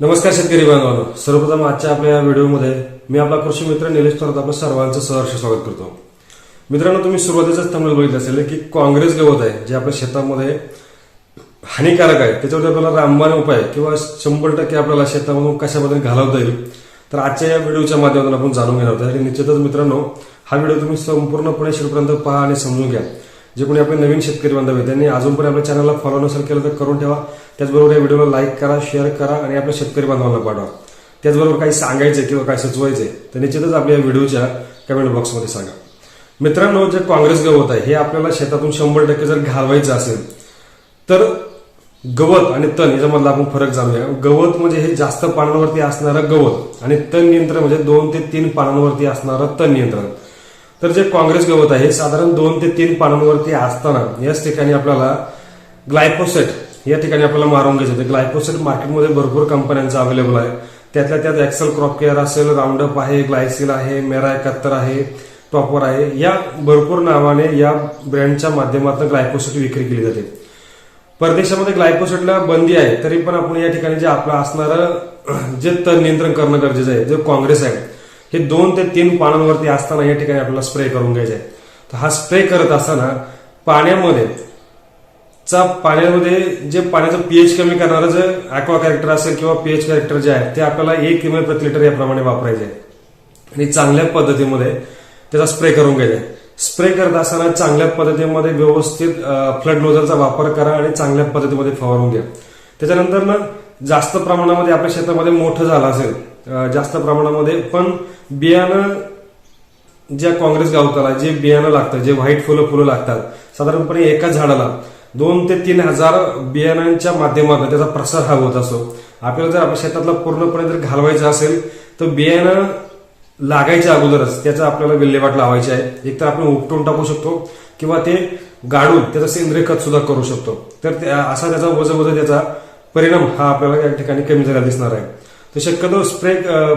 नमस्कार शेतकरी बांधवांनो. सर्वप्रथम आजच्या आपल्या या व्हिडिओमध्ये मी आपला कृषी मित्र निलेश थोरात आपलं सर्वांचं सहर्ष स्वागत करतो. मित्रांनो तुम्ही सुरुवातीचाच थंबनेल बघितलं असेल की काँग्रेस गवत आहे जे आपल्या शेतामध्ये हानिकारक आहे. त्याच्यावरती आपल्याला रामबाण उपाय किंवा शंभर टक्के आपल्याला शेतामधून कशा पद्धतीने घालवता येईल तर आजच्या या व्हिडिओच्या माध्यमातून आपण जाणून घेणार आहोत. आणि निश्चितच मित्रांनो हा व्हिडिओ तुम्ही संपूर्णपणे शेवटपर्यंत पहा आणि समजून घ्या. जे कोणी आपले नवीन शेतकरी बांधव आहेत त्यांनी अजूनपर्यंत आपल्या चॅनलला फॉलो नसेल केलं तर करून ठेवा. त्याचबरोबर या व्हिडिओला लाईक करा शेअर करा आणि आपल्या शेतकरी बांधवांना पाठवा. त्याचबरोबर काही सांगायचे किंवा काही सुचवायचे तर निश्चितच आपल्या व्हिडिओच्या कमेंट बॉक्समध्ये सांगा. मित्रांनो जे काँग्रेस गवत आहे हे आपल्याला शेतातून शंभर टक्के जर घालवायचं असेल तर गवत आणि तण याच्यामधला आपण फरक जाणूया. गवत म्हणजे हे जास्त पानांवरती असणारं गवत आणि तण नियंत्रण म्हणजे दोन ते तीन पानांवरती असणारं तण नियंत्रण तर जे काँग्रेस गवत आहे साधारण दोन ते तीन पानांवरती असताना याच ठिकाणी आपल्याला ग्लायपोसेट या ठिकाणी आपल्याला मारून घ्यायचं. होतं ग्लायपोसेट मार्केटमध्ये भरपूर कंपन्यांचं अवेलेबल आहे. त्यातल्या त्यात एक्सेल क्रॉप केअर असेल राऊंडअप आहे ग्लायसिल आहे मेरा एकाहत्तर आहे टॉपर आहे. या भरपूर नावाने या ब्रँडच्या माध्यमातून ग्लायपोसेट विक्री केली जाते. परदेशामध्ये ग्लायकोसेटला बंदी आहे तरी पण आपण या ठिकाणी जे आपलं असणारं जे तण नियंत्रण करणं गरजेचं आहे जे काँग्रेस आहे हे दोन ते तीन पानांवरती असताना या ठिकाणी आपल्याला स्प्रे करून घ्यायचा आहे तर हा स्प्रे करत असताना पाण्यामध्ये चा पाण्यामध्ये जे पाण्याचं पीएच कमी करणारं जे ॲक्वा कॅरेक्टर असेल किंवा पीएच कॅरेक्टर जे आहे ते आपल्याला एक एम एल प्रति लिटर याप्रमाणे वापरायचे आहे आणि चांगल्या पद्धतीमध्ये त्याचा स्प्रे करून घ्यायचा आहे स्प्रे करत असताना चांगल्या पद्धतीमध्ये व्यवस्थित फ्लड लोजरचा वापर करा आणि चांगल्या पद्धतीमध्ये फवारून घ्या. त्याच्यानंतर ना जास्त प्रमाणामध्ये आपल्या शेतामध्ये मोठं झालं असेल जास्त प्रमाणामध्ये. पण बियाणं ज्या काँग्रेस गावताला जे बियाणं लागतं जे व्हाईट फुलं फुलं लागतात साधारणपणे एका झाडाला दोन ते तीन हजार बियाणांच्या माध्यमातून त्याचा प्रसार हा होत असतो. आपल्याला जर आपल्या शेतातला पूर्णपणे जर घालवायचं असेल तर बियाणं लागायच्या अगोदरच त्याचा आपल्याला विल्हेवाट लावायची आहे. एक तर आपण उपटून टाकू शकतो किंवा ते गाडून त्याचा सेंद्रिय खत सुद्धा करू शकतो. तर त्या- असा त्याचा वज वज त्याचा परिणाम हा आपल्याला या ठिकाणी कमी झालेला दिसणार आहे. तर शक्यतो स्प्रे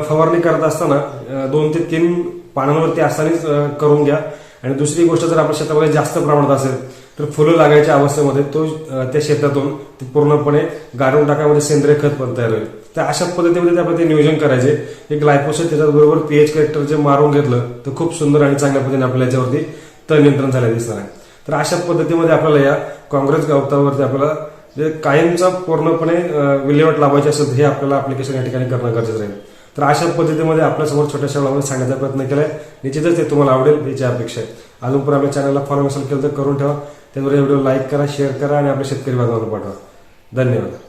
फवारणी करत असताना दोन ते तीन पानांवरती असतानाच करून घ्या. आणि दुसरी गोष्ट जर आपल्या शेतामध्ये जास्त प्रमाणात असेल तर फुलं लागायच्या अवस्थेमध्ये तो त्या शेतातून ते पूर्णपणे गाडून टाकामध्ये सेंद्रिय खत पण तयार होईल. तर अशा पद्धतीमध्ये त्यामध्ये आपण ते नियोजन करायचे. एक ग्लायपोसेट त्याच्याबरोबर पीएच कॅरेक्टर जे मारून घेतलं तर खूप सुंदर आणि चांगल्या पद्धतीने आपल्या याच्यावरती तण नियंत्रण झालं दिसणार आहे. तर अशा पद्धतीमध्ये आपल्याला या काँग्रेस गवतावरती आपल्याला जे कायमचा पूर्णपणे विल्हेवाट लावायची असेल तर हे आपल्याला अप्लिकेशन या ठिकाणी करणं गरजेचं राहील. तर अशा पद्धतीमध्ये आपल्यासमोर छोट्याशा वेळामध्ये सांगण्याचा प्रयत्न केलाय. निश्चितच ते तुम्हाला आवडेल याची अपेक्षा आहे. अजून पण आपल्या चॅनलला फॉलो नसेल केलं तर करून ठेवा. त्याचबरोबर व्हिडिओ लाईक करा शेअर करा आणि आपल्या शेतकरी बांधवांना पाठवा. धन्यवाद.